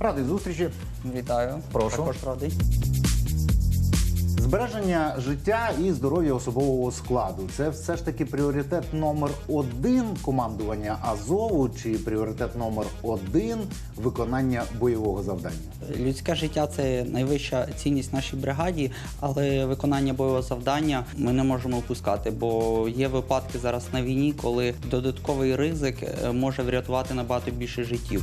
Радий зустрічі. Вітаю. Прошу. Також радий. Збереження життя і здоров'я особового складу це все ж таки пріоритет номер один командування Азову чи пріоритет номер один виконання бойового завдання. Людське життя це найвища цінність нашій бригаді, але виконання бойового завдання ми не можемо опускати, бо є випадки зараз на війні, коли додатковий ризик е, може врятувати набагато більше життів.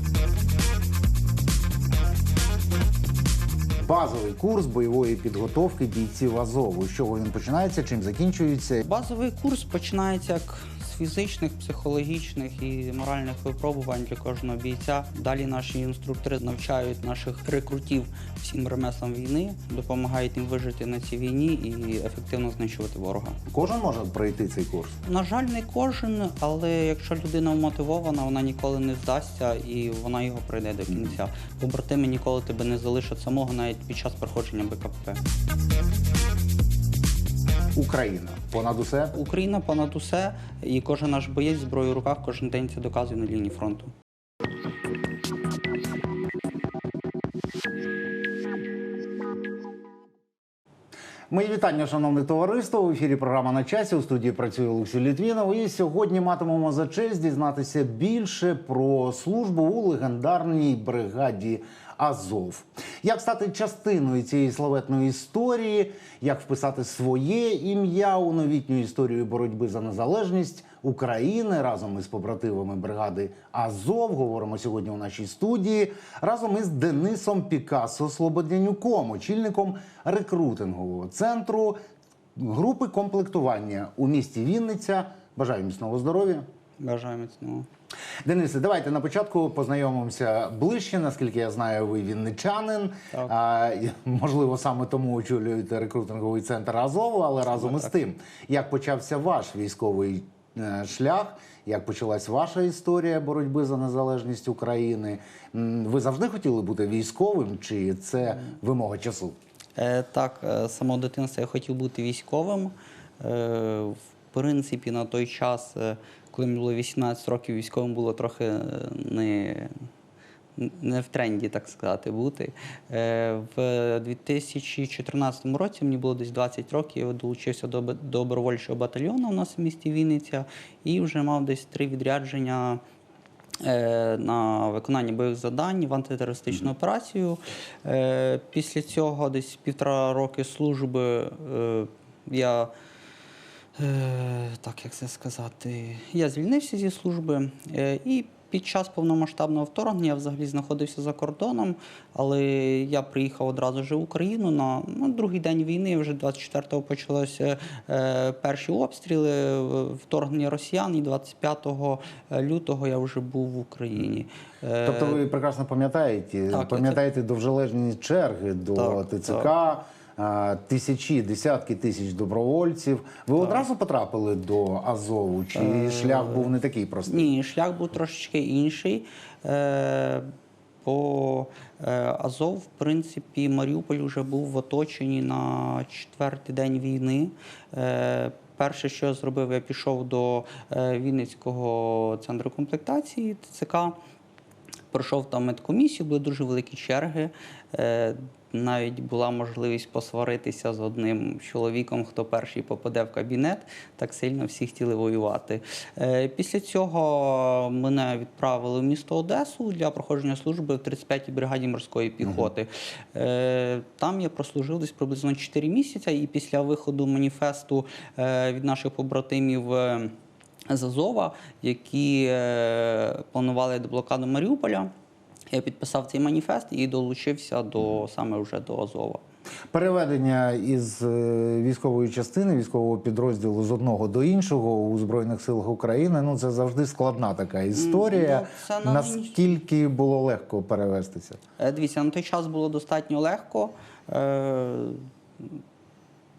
Базовий курс бойової підготовки бійців Азову. З чого він починається, чим закінчується. Базовий курс починається як фізичних, психологічних і моральних випробувань для кожного бійця. Далі наші інструктори навчають наших рекрутів всім ремеслам війни, допомагають їм вижити на цій війні і ефективно знищувати ворога. Кожен може пройти цей курс. На жаль, не кожен, але якщо людина вмотивована, вона ніколи не здасться і вона його пройде до кінця. Побратими ніколи тебе не залишать самого навіть під час проходження БКП. Україна понад усе. Україна понад усе, і кожен наш боєць зброю в руках кожен день це доказує на лінії фронту. Мої вітання, шановне товариство. В ефірі програма на часі. У студії працює Олексій Літвінов. І сьогодні матимемо за честь дізнатися більше про службу у легендарній бригаді Азов. Як стати частиною цієї славетної історії, як вписати своє ім'я у новітню історію боротьби за незалежність України разом із побратимами бригади Азов. Говоримо сьогодні у нашій студії разом із Денисом Пікассо Слободянюком, очільником рекрутингового центру групи комплектування у місті Вінниця. Бажаю міцного здоров'я. Бажаю міцного. Денисе, давайте на початку познайомимося ближче. Наскільки я знаю, ви вінничанин. Так. А, можливо, саме тому очолюєте рекрутинговий центр Азову, але разом із тим, як почався ваш військовий е, шлях, як почалась ваша історія боротьби за незалежність України? Ви завжди хотіли бути військовим, чи це вимога часу? Е, так, е, з самого дитинства я хотів бути військовим. Е, в принципі, на той час, е, коли мені було 18 років, військовим було трохи е, не, не в тренді, так сказати, бути. Е, в 2014 році мені було десь 20 років, я долучився до добровольчого батальйону у нас в місті Вінниця і вже мав десь три відрядження. е, На виконання бойових завдань в антитерористичну операцію. Після цього, десь півтора роки служби, я Е, так, як це сказати, я звільнився зі служби е, і під час повномасштабного вторгнення я взагалі знаходився за кордоном, але я приїхав одразу ж в Україну на ну, другий день війни. Вже 24-го почалися е, перші обстріли, е, вторгнення росіян, і 25 лютого я вже був в Україні. Е, Тобто ви прекрасно пам'ятаєте, так, пам'ятаєте довжелезні черги до Так, ТЦК, а, тисячі, десятки тисяч добровольців. Ви одразу потрапили до Азову, чи шлях був не такий простий? Ні, шлях був трошечки інший. Е, бо е, Азов, в принципі, Маріуполь вже був в оточенні на четвертий день війни. Е, перше, що я зробив, я пішов до е, Вінницького центру комплектації ТЦК. Пройшов там медкомісію, були дуже великі черги. Е, навіть була можливість посваритися з одним чоловіком, хто перший попаде в кабінет. Так сильно всі хотіли воювати. Е, після цього мене відправили в місто Одесу для проходження служби в 35-й бригаді морської піхоти. Е, там я прослужив десь приблизно 4 місяці, і після виходу маніфесту від наших побратимів. З Азова, які е, планували блокаду Маріуполя. Я підписав цей маніфест і долучився до саме вже до Азова. Переведення із е, військової частини, військового підрозділу з одного до іншого у Збройних силах України. Ну це завжди складна така історія. ну, це на Наскільки було легко перевестися? Е, Дивіться, на той час було достатньо легко.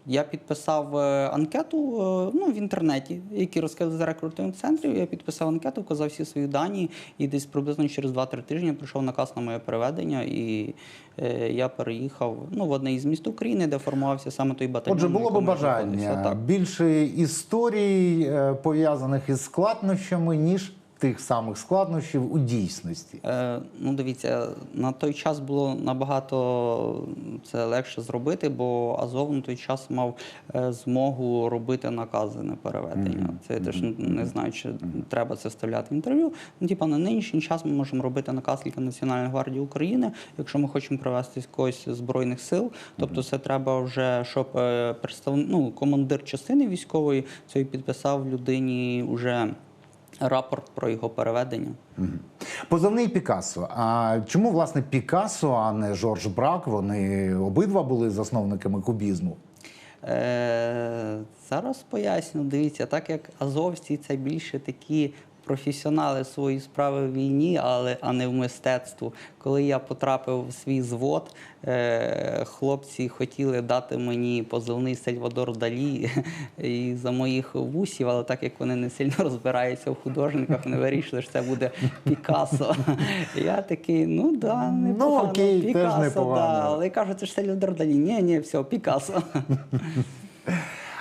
Я підписав е, анкету е, ну, в інтернеті, які розказали за рекрутинг центрів. Я підписав анкету, вказав всі свої дані, і десь приблизно через 2-3 тижні прийшов наказ на моє переведення, і е, я переїхав ну, в одне із міст України, де формувався саме той батальйон. Отже, було б бажання більше історій пов'язаних із складнощами, ніж тих самих складнощів у дійсності? Е, ну, дивіться, на той час було набагато це легше зробити, бо Азов на той час мав е, змогу робити накази на переведення. Це я теж не знаю, чи треба це вставляти в інтерв'ю. Ну, типа на нинішній час ми можемо робити наказ тільки Національної гвардії України, якщо ми хочемо привести когось з збройних сил. Тобто, це треба вже, щоб е, представ... ну, командир частини військової цей підписав людині вже рапорт про його переведення. Позивний Пікассо. А чому власне Пікассо, а не Жорж Брак? Вони обидва були засновниками кубізму. Е, зараз поясню. Дивіться, так як азовці це більше такі професіонали своєї справи в війні, але а не в мистецтву. Коли я потрапив в свій звод, е, хлопці хотіли дати мені позивний Сальвадор Далі і за моїх вусів, але так як вони не сильно розбираються в художниках, вони вирішили, що це буде Пікассо. Я такий, ну да, непогано, окей, теж Пікассо, непогано. да. Але кажуть, це ж Сальвадор Далі. Ні, ні, все, Пікассо.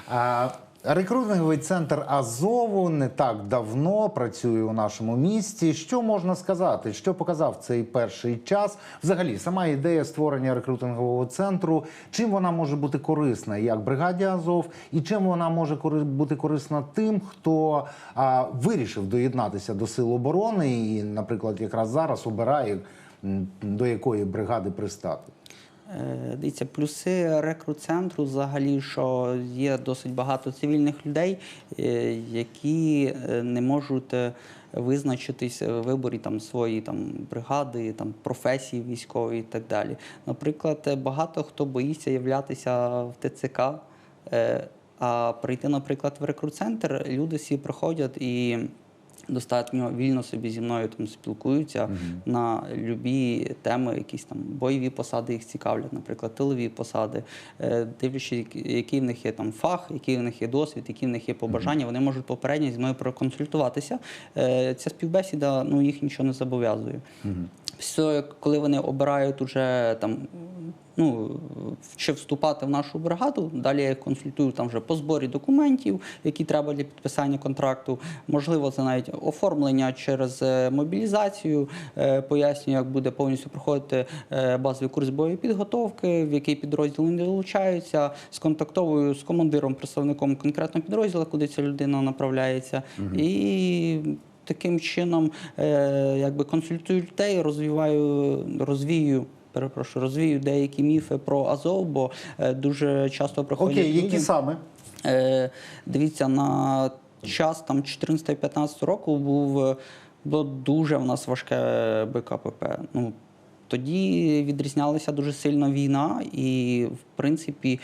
Рекрутинговий центр Азову не так давно працює у нашому місті. Що можна сказати? Що показав цей перший час? Взагалі, сама ідея створення рекрутингового центру. Чим вона може бути корисна як бригаді Азов, і чим вона може бути корисна тим, хто а, вирішив доєднатися до сил оборони і, наприклад, якраз зараз обирає до якої бригади пристати. Е, Дивіться, плюси рекрут-центру взагалі, що є досить багато цивільних людей, е, які е, не можуть визначитись в виборі там своєї там бригади, там професії військової і так далі. Наприклад, багато хто боїться являтися в ТЦК. А прийти, наприклад, в рекрут-центр, люди всі приходять і достатньо вільно собі зі мною там спілкуються на любі теми, якісь там бойові посади їх цікавлять, наприклад, тилові посади, Е, дивлячись, який в них є там фах, який в них є досвід, які в них є побажання, вони можуть попередньо зі мною проконсультуватися. Е, Ця співбесіда ну, їх нічого не зобов'язує. Того, як- коли вони обирають уже там. Ну, чи вступати в нашу бригаду, далі я їх консультую там вже по зборі документів, які треба для підписання контракту. Можливо, це навіть оформлення через е, мобілізацію. Е, Пояснюю, як буде повністю проходити е, базовий курс бойової підготовки, в який підрозділ вони долучаються, сконтактовую з командиром, представником конкретного підрозділу, куди ця людина направляється. І таким чином е, якби консультую людей, розвиваю, розвію. Перепрошую, розвію деякі міфи про Азов, бо е, дуже часто приходять Окей, люди. які саме? Е, дивіться, на час там 14-15 року був е, було дуже в нас важке БКПП. Ну, тоді відрізнялася дуже сильно війна, і, в принципі,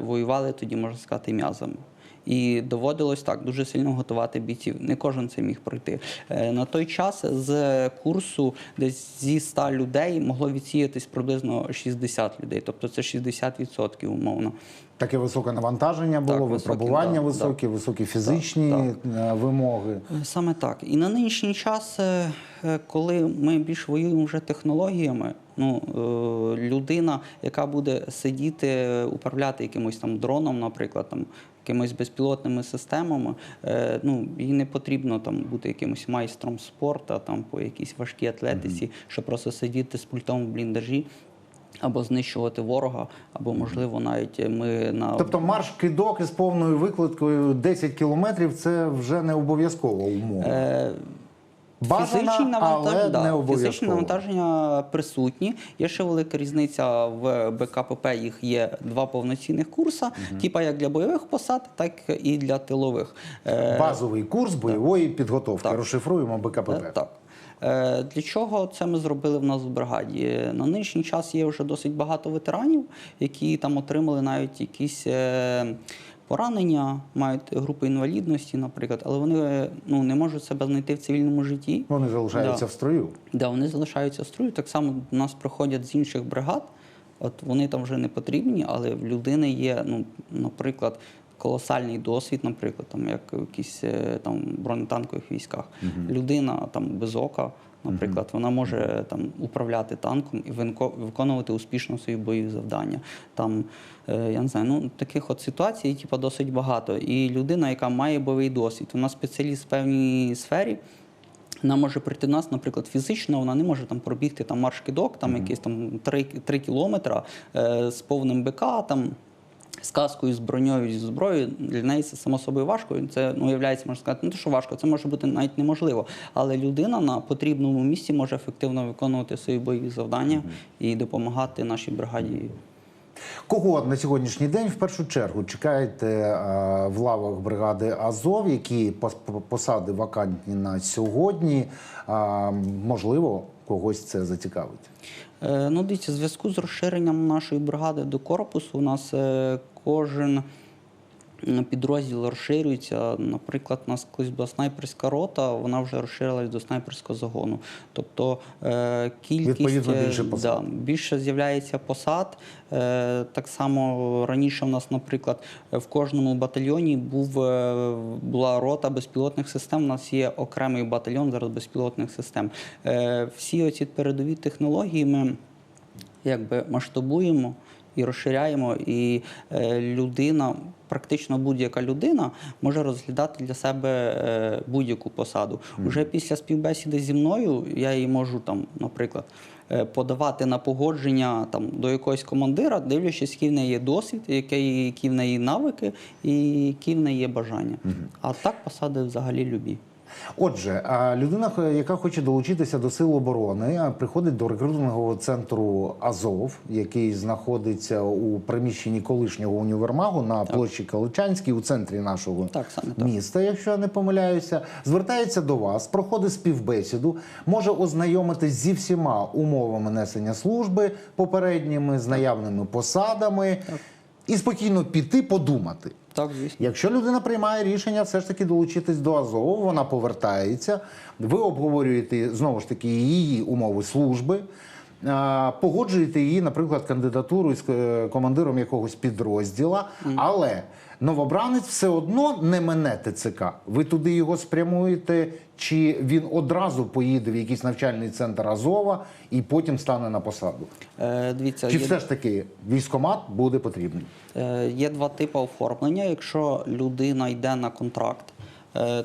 воювали тоді, можна сказати, м'язами. І доводилось так дуже сильно готувати бійців. Не кожен це міг пройти. Е, На той час з курсу десь зі 100 людей могло відсіятись приблизно 60 людей, тобто це 60% умовно. Таке високе навантаження було, Так, високі, випробування да, високі, високі фізичні Так, е, вимоги. Е, Саме так. І на нинішній час, коли ми більш воюємо вже технологіями, ну, людина, яка буде сидіти, управляти якимось там дроном, наприклад, там, якимись безпілотними системами, е, ну, їй не потрібно там бути якимось майстром спорту, там, по якійсь важкій атлетиці, щоб просто сидіти з пультом в бліндажі. Або знищувати ворога, або можливо навіть ми на Тобто марш кидок із повною викладкою 10 кілометрів це вже не обов'язкова умова. Е, Бажана, Фізичні навантаж- але да, не Фізичні навантаження присутні. Є ще велика різниця в БКПП. Їх є два повноцінних курси, типа як для бойових посад, так і для тилових. Е, Базовий курс бойової підготовки. Так. Розшифруємо БКПП. Е, Так. Е, Для чого це ми зробили в нас в бригаді? На нинішній час є вже досить багато ветеранів, які там отримали навіть якісь поранення, мають групи інвалідності, наприклад, але вони ну, не можуть себе знайти в цивільному житті. Вони залишаються Да. в строю. Да, вони залишаються в строю. Так само до нас приходять з інших бригад. От вони там вже не потрібні, але в людини є, ну, наприклад, колосальний досвід, наприклад, там як в якісь е, там бронетанкових військах. Людина там без ока, наприклад, вона може там управляти танком і виконувати успішно свої бойові завдання. Там е, я не знаю, ну таких от ситуацій, типу, досить багато. І людина, яка має бойовий досвід, вона спеціаліст в певній сфері. Вона може прийти до нас, наприклад, фізично, вона не може там пробігти там марш кидок, там якісь там 3, 3 кілометри е, з повним БК, там з каскою, з броньою, зі зброєю. Для неї це само собою важко. Це ну, уявляється, можна сказати, не те, що важко, це може бути навіть неможливо. Але людина на потрібному місці може ефективно виконувати свої бойові завдання і допомагати нашій бригаді. Кого на сьогоднішній день в першу чергу чекаєте е, в лавах бригади Азов, які пос- посади вакантні на сьогодні? Можливо, когось це зацікавить. Е, Ну, дивіться, в зв'язку з розширенням нашої бригади до корпусу, у нас е, кожен підрозділ розширюється. Наприклад, у нас колись була снайперська рота, вона вже розширилась до снайперського загону. Тобто е, кількість е, більше посад. Да, більше з'являється посад. Е, Так само раніше в нас, наприклад, в кожному батальйоні був, була рота безпілотних систем. У нас є окремий батальйон зараз безпілотних систем. Всі оці передові технології ми якби масштабуємо і розширяємо, і людина, практично будь-яка людина, може розглядати для себе е, будь-яку посаду. Уже після співбесіди зі мною я її можу там, наприклад. е, Подавати на погодження там до якогось командира, дивлячись, який в неї є досвід, які, які в неї навики і які в неї є бажання. А так посади взагалі любі. Отже, людина, яка хоче долучитися до сил оборони, приходить до рекрутингового центру Азов, який знаходиться у приміщенні колишнього універмагу на площі Каличанській, у центрі нашого Так, саме так. міста, якщо я не помиляюся, звертається до вас, проходить співбесіду, може ознайомитись зі всіма умовами несення служби попередніми, з наявними посадами, і спокійно піти подумати. Так, звісно. Якщо людина приймає рішення все ж таки долучитись до Азову, вона повертається, ви обговорюєте знову ж таки її умови служби. Погоджуєте її, наприклад, кандидатуру з е, командиром якогось підрозділа, але новобранець все одно не мене ТЦК. Ви туди його спрямуєте, чи він одразу поїде в якийсь навчальний центр Азова і потім стане на посаду? Е, дивіться, Чи є- все ж таки військомат буде потрібний? Е, Є два типи оформлення. Якщо людина йде на контракт,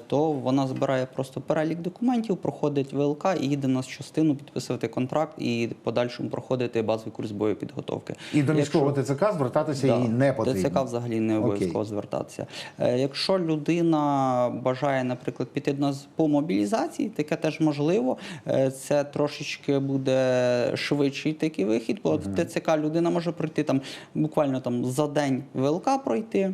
то вона збирає просто перелік документів, проходить ВЛК і їде на частину підписувати контракт і подальшому проходити базовий курс боєпідготовки. І до Якщо- міського ТЦК звертатися Да, їй не потрібно. ТЦК взагалі не обов'язково звертатися. Е, Якщо людина бажає, наприклад, піти до нас по мобілізації, таке теж можливо. Е, Це трошечки буде швидший такий вихід, бо в ТЦК людина може пройти там буквально там за день ВЛК пройти.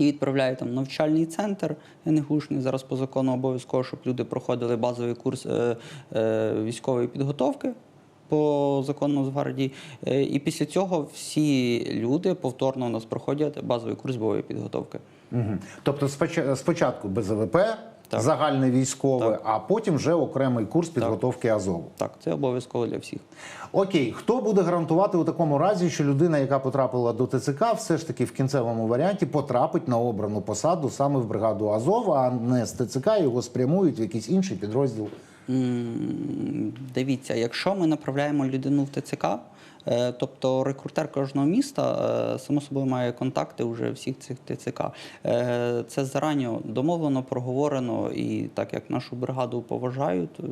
І відправляє там навчальний центр НГУшний. Зараз по закону обов'язково, щоб люди проходили базовий курс е, е, військової підготовки по закону Нацгвардії. гвардії. і після цього всі люди повторно у нас проходять базовий курс бойової підготовки. Угу. Тобто спочатку без БЗВП, Так. загальне військове, Так. а потім вже окремий курс підготовки Азову. Так, це обов'язково для всіх. Окей, хто буде гарантувати у такому разі, що людина, яка потрапила до ТЦК, все ж таки в кінцевому варіанті потрапить на обрану посаду саме в бригаду Азов, а не з ТЦК його спрямують в якийсь інший підрозділ. Дивіться, якщо ми направляємо людину в ТЦК, тобто рекрутер кожного міста, е, само собою має контакти вже всіх цих ТЦК. Е, Це зарані домовлено, проговорено, і так як нашу бригаду поважають, е,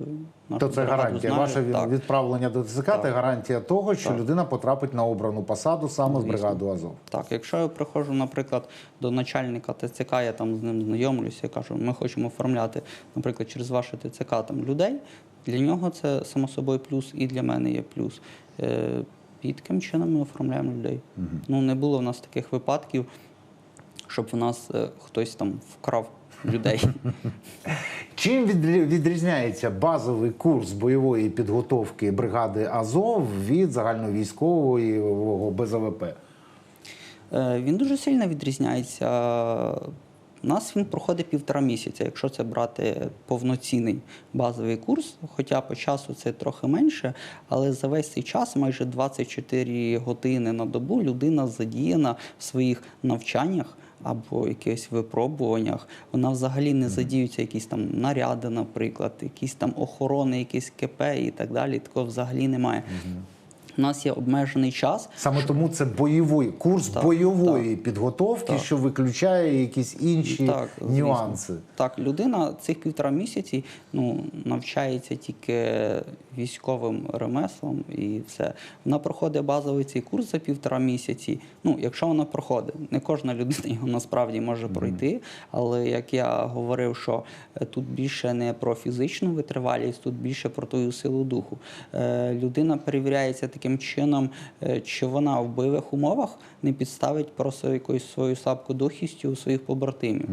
нашу То це гарантія. знають. Ваше Так. відправлення до ТЦК Так. це гарантія того, що Так. людина потрапить на обрану посаду саме в Звісно. бригаду Азов. Так, якщо я приходжу, наприклад, до начальника ТЦК, я там з ним знайомлюся, я кажу, ми хочемо оформляти, наприклад, через ваше ТЦК там людей. Для нього це само собою плюс, і для мене є плюс. І таким чином ми оформляємо людей. Ну не було в нас таких випадків, щоб в нас е, хтось там вкрав людей. Чим відрізняється базовий курс бойової підготовки бригади Азов від загальновійськового БЗВП? Е, Він дуже сильно відрізняється. У нас він проходить півтора місяця, якщо це брати повноцінний базовий курс. Хоча по часу це трохи менше, але за весь цей час, майже 24 години на добу, людина задіяна в своїх навчаннях або якихось випробуваннях. Вона взагалі не задіються якісь там наряди, наприклад, якісь там охорони, якісь КП і так далі. Такого взагалі немає. У нас є обмежений час. Саме тому це бойовий курс Так, бойової підготовки, Так. що виключає якісь інші Так, звісно. нюанси. Так, людина цих півтора місяці ну, навчається тільки військовим ремеслом і все. Вона проходить базовий цей курс за півтора місяці. Ну, якщо вона проходить, не кожна людина його насправді може пройти. Але як я говорив, що е, тут більше не про фізичну витривалість, тут більше про твою силу духу. Е, людина перевіряється таким чином, е, чи вона в бойових умовах не підставить просто якоюсь свою слабку духістю у своїх побратимів.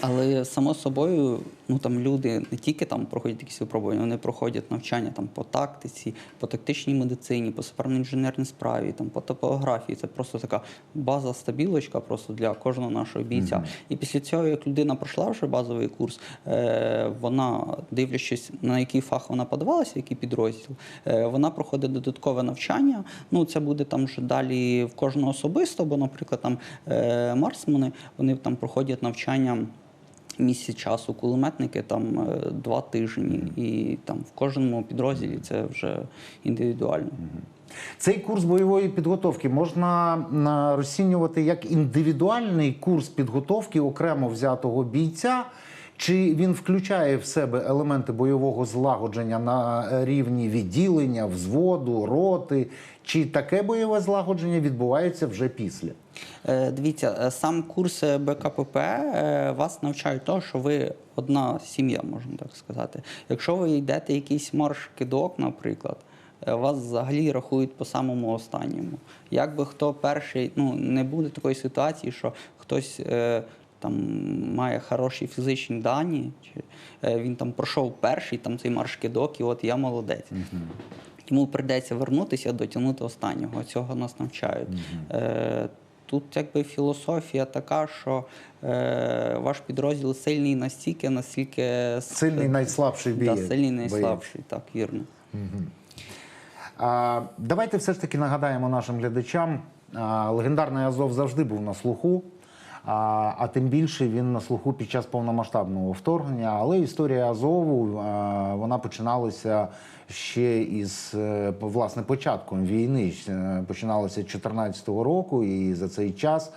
Але само собою, ну там люди не тільки там проходять якісь випробування, вони проходять навчання там по тактиці, по тактичній медицині, по суперно-інженерній справі, там по топографії. Це просто така база стабілочка просто для кожного нашого бійця. І після цього, як людина пройшла вже базовий курс, е, вона, дивлячись на який фах вона подавалася, який підрозділ, е, вона проходить додаткове навчання. Ну це буде там вже далі в кожного особисто, бо, наприклад, там е, марсмани вони там проходять навчання місяць часу, кулеметники там е, два тижні, і там в кожному підрозділі це вже індивідуально. Цей курс бойової підготовки можна розцінювати як індивідуальний курс підготовки окремо взятого бійця. Чи він включає в себе елементи бойового злагодження на рівні відділення, взводу, роти? Чи таке бойове злагодження відбувається вже після? Е, Дивіться, е, сам курс е, БКПП е, вас навчають того, що ви одна сім'я, можна так сказати. Якщо ви йдете якийсь марш кидок, наприклад, е, вас взагалі рахують по самому останньому. Якби хто перший, ну не буде такої ситуації, що хтось. е, Там має хороші фізичні дані, чи е, він там пройшов перший там цей марш кидок, і от я молодець. Йому прийдеться вернутися, дотягнути останнього. Цього нас навчають. Е, тут якби філософія така, що е, ваш підрозділ сильний настільки, наскільки Сильний найслабший да, бієць. сильний найслабший, так, вірно. А, давайте все ж таки нагадаємо нашим глядачам. А, легендарний Азов завжди був на слуху, а, а тим більше він на слуху під час повномасштабного вторгнення. Але історія Азову вона починалася ще із е, власне початком війни. Починалася 2014 року, і за цей час.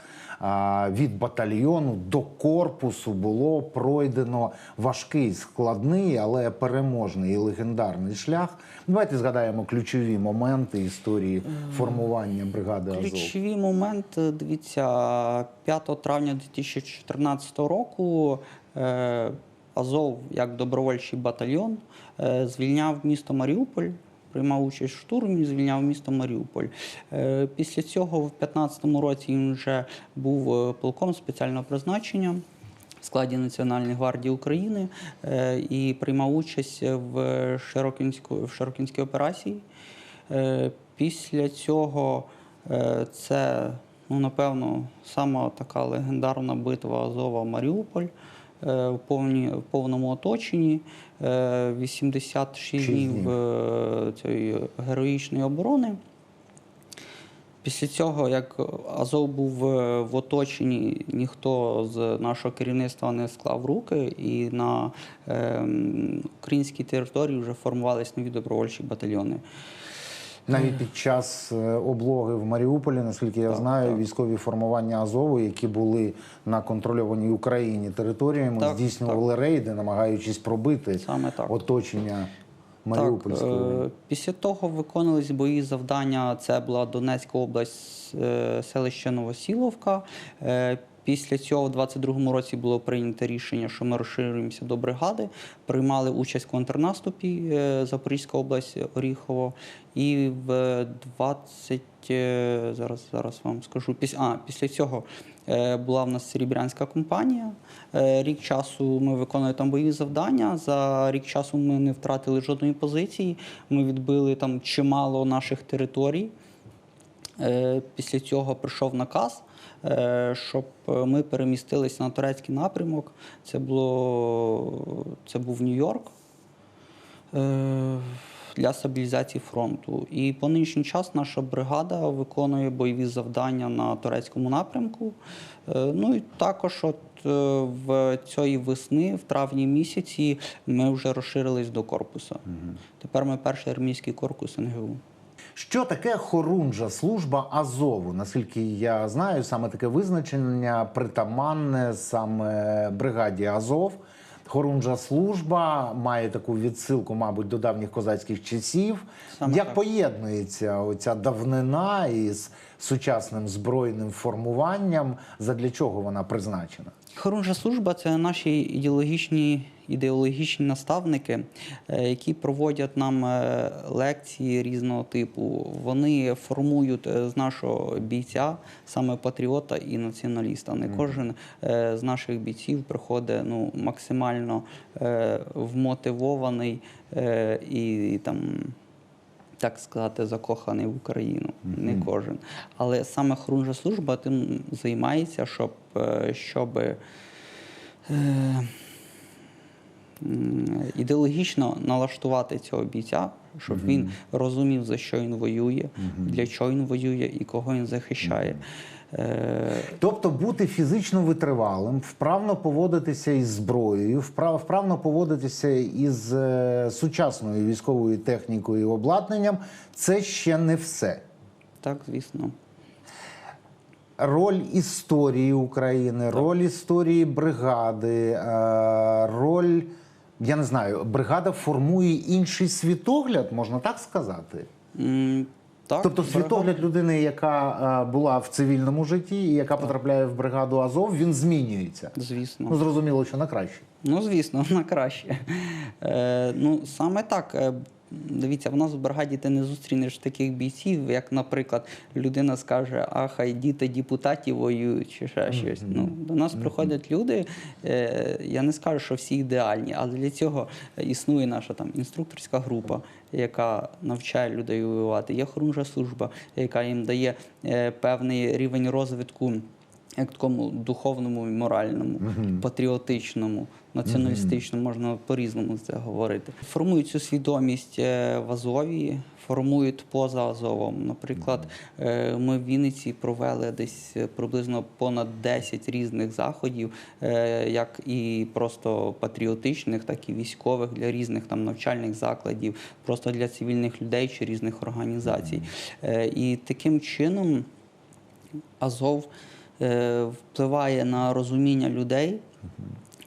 Від батальйону до корпусу було пройдено важкий, складний, але переможний і легендарний шлях. Давайте згадаємо ключові моменти історії формування бригади Азов. Ключові моменти, дивіться, 5 травня 2014 року е, Азов, як добровольчий батальйон, е, звільняв місто Маріуполь. Приймав участь в штурмі, звільняв місто Маріуполь. Е, Після цього, в 2015 році, він вже був е, полком спеціального призначення в складі Національної гвардії України е, і приймав участь в Широкінську, в Широкінській операції. Після цього це, ну, напевно, сама така легендарна битва Азова Маріуполь в, повні, в повному оточенні. Е, 86 днів днів. е, цієї героїчної оборони. Після цього, як Азов був е, в оточенні, ніхто з нашого керівництва не склав руки, і на ем, українській території вже формувалися нові добровольчі батальйони. Навіть під час е, облоги в Маріуполі, наскільки я Так, знаю, так. військові формування Азову, які були на контрольованій Україні територіями, Так, здійснювали рейди, намагаючись пробити Саме так. оточення Маріупольського. Так, е, після того виконувались бої завдання. Це була Донецька область, е, селище Новосіловка. Після цього, в 22-му році, було прийнято рішення, що ми розширюємося до бригади. Приймали участь в контрнаступі е, Запорізька область, Оріхово. І в 20, е, зараз, зараз вам скажу, після, а, після цього е, була в нас Серебрянська компанія. Рік часу ми виконували там бойові завдання. За рік часу ми не втратили жодної позиції. Ми відбили там чимало наших територій. Після цього прийшов наказ, щоб е, ми перемістилися на турецький напрямок. Це було це був Нью-Йорк е, для стабілізації фронту. І по нинішній час наша бригада виконує бойові завдання на турецькому напрямку. Е, Ну і також, от в цієї весни, в травні місяці, ми вже розширились до корпусу. Тепер ми перший армійський корпус НГУ. Що таке хорунжа служба Азову? Наскільки я знаю, саме таке визначення притаманне саме бригаді Азов. Хорунжа служба має таку відсилку, мабуть, до давніх козацьких часів. Саме Як так. поєднується оця давнина із сучасним збройним формуванням? Задля чого вона призначена? Хороша служба це наші ідеологічні, ідеологічні наставники, е, які проводять нам е, лекції різного типу. Вони формують е, з нашого бійця саме патріота і націоналіста. Не кожен з наших бійців приходить ну, максимально вмотивований і там. Так сказати, закоханий в Україну, не кожен. Але саме хорунжа служба тим займається, щоб, щоб е, ідеологічно налаштувати цього бійця, щоб він розумів, за що він воює, для чого він воює і кого він захищає. Е, Тобто бути фізично витривалим, вправно поводитися із зброєю, вправ- вправно поводитися із е, сучасною військовою технікою і обладнанням це ще не все. так, звісно. Роль історії України, роль історії бригади, е, роль, я не знаю, бригада формує інший світогляд, можна так сказати. Mm, Так, Тобто світогляд людини, яка е, була в цивільному житті і яка потрапляє в бригаду Азов, він змінюється. Звісно. Ну, зрозуміло, що на краще. Ну, звісно, на краще. Е, ну, саме так. Дивіться, в нас в бригаді ти не зустрінеш таких бійців, як, наприклад, людина скаже, а хай діти депутатів воюють чи ще щось. Ну, до нас приходять люди, е, я не скажу, що всі ідеальні, але для цього існує наша там інструкторська група, яка навчає людей воювати. Є хорунжа служба, яка їм дає е, певний рівень розвитку як такому духовному і моральному, патріотичному, націоналістичному, можна по-різному це говорити. Формують цю свідомість е, в Азові, формують поза Азовом. Наприклад, е, ми в Вінниці провели десь е, приблизно понад 10 різних заходів, як і просто патріотичних, так і військових для різних там навчальних закладів, просто для цивільних людей чи різних організацій. І таким чином. Азов впливає на розуміння людей.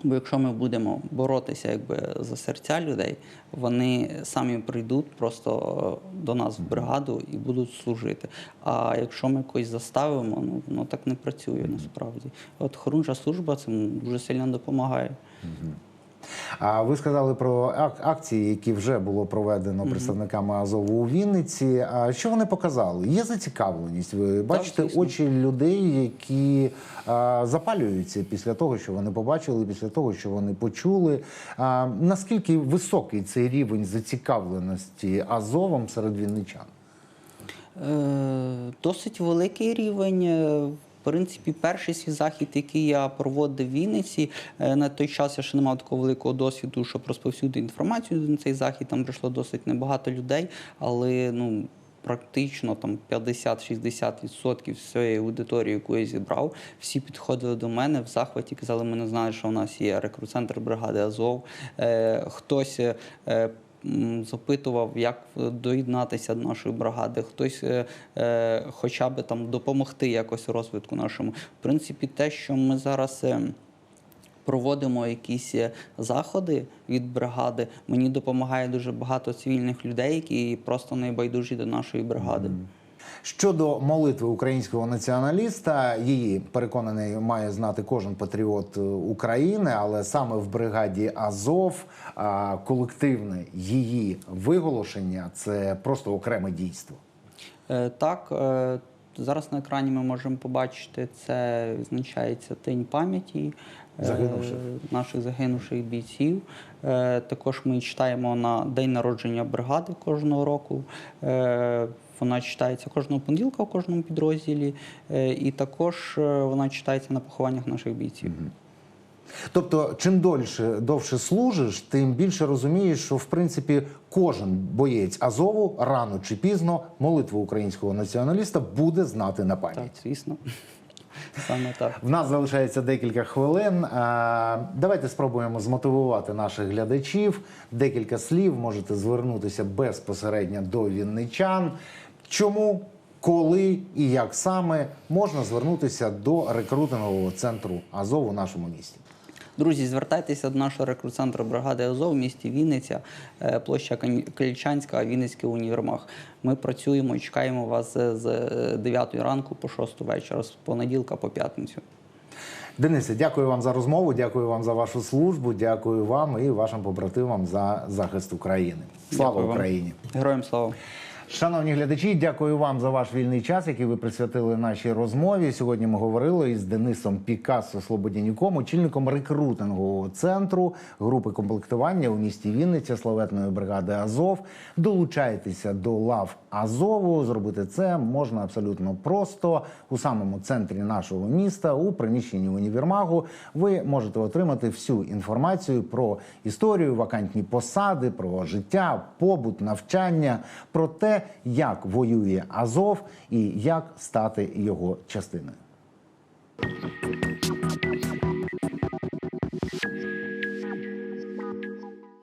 Бо якщо ми будемо боротися якби за серця людей, вони самі прийдуть просто е, до нас в бригаду і будуть служити. А якщо ми когось заставимо, ну воно так не працює насправді. От хорунжа служба цим дуже сильно допомагає. А ви сказали про акції, які вже було проведено представниками Азову у Вінниці. А що вони показали? Є зацікавленість. Ви бачите звісно. очі людей, які а, запалюються після того, що вони побачили, після того, що вони почули. А, наскільки високий цей рівень зацікавленості Азовом серед вінничан? Е, Досить великий рівень. Принципі, перший свій захід, який я проводив в Вінниці, е, на той час я ще не мав такого великого досвіду, щоб розповсюдити інформацію на цей захід. Там прийшло досить небагато людей, але ну. Практично там 50-60% всієї аудиторії, яку я зібрав, всі підходили до мене в захваті, казали, ми не знали, що в нас є рекрут-центр бригади Азов. Е, хтось е, запитував, як е, доєднатися до нашої бригади, хтось е, е, хоча б там допомогти якось розвитку нашому. В принципі, те, що ми зараз. е, Проводимо якісь е, заходи від бригади. Мені допомагає дуже багато цивільних людей, які просто найбайдужі до нашої бригади. Щодо молитви українського націоналіста, її переконаний має знати кожен патріот е, України, але саме в бригаді Азов колективне її виголошення це просто окреме дійство. Е, Так, е, зараз на екрані ми можемо побачити, це відзначається День пам'яті Загинувших. наших загинувших бійців. Також ми читаємо на день народження бригади кожного року. Е, Вона читається кожного понеділка в кожному підрозділі, Е, і також е, вона читається на похованнях наших бійців. Тобто, чим дольше довше служиш, тим більше розумієш, що в принципі кожен боєць Азову рано чи пізно молитву українського націоналіста буде знати на пам'ять. Так, звісно. Саме так. В нас залишається декілька хвилин. А, Давайте спробуємо змотивувати наших глядачів. Декілька слів можете звернутися безпосередньо до вінничан. Чому, коли і як саме можна звернутися до рекрутингового центру Азов у нашому місті? Друзі, звертайтеся до нашого рекрут-центру бригади Азов в місті Вінниця, е, площа Калічанська, Вінницький універмаг. Ми працюємо і чекаємо вас е, з 9 ранку по 6 вечора, з понеділка по п'ятницю. Денисе, дякую вам за розмову, дякую вам за вашу службу, дякую вам і вашим побратимам за захист України. Слава Дякую вам. Україні! Героям слава! Шановні глядачі, дякую вам за ваш вільний час, який ви присвятили нашій розмові. Сьогодні ми говорили із Денисом Пікассо Слободянюком, очільником рекрутингового центру групи комплектування у місті Вінниця славетної бригади Азов. Долучайтеся до лав Азову. Зробити це можна абсолютно просто у самому центрі нашого міста, у приміщенні універмагу. Ви можете отримати всю інформацію про історію, вакантні посади, про життя, побут, навчання, про те, як воює Азов і як стати його частиною. Thank you.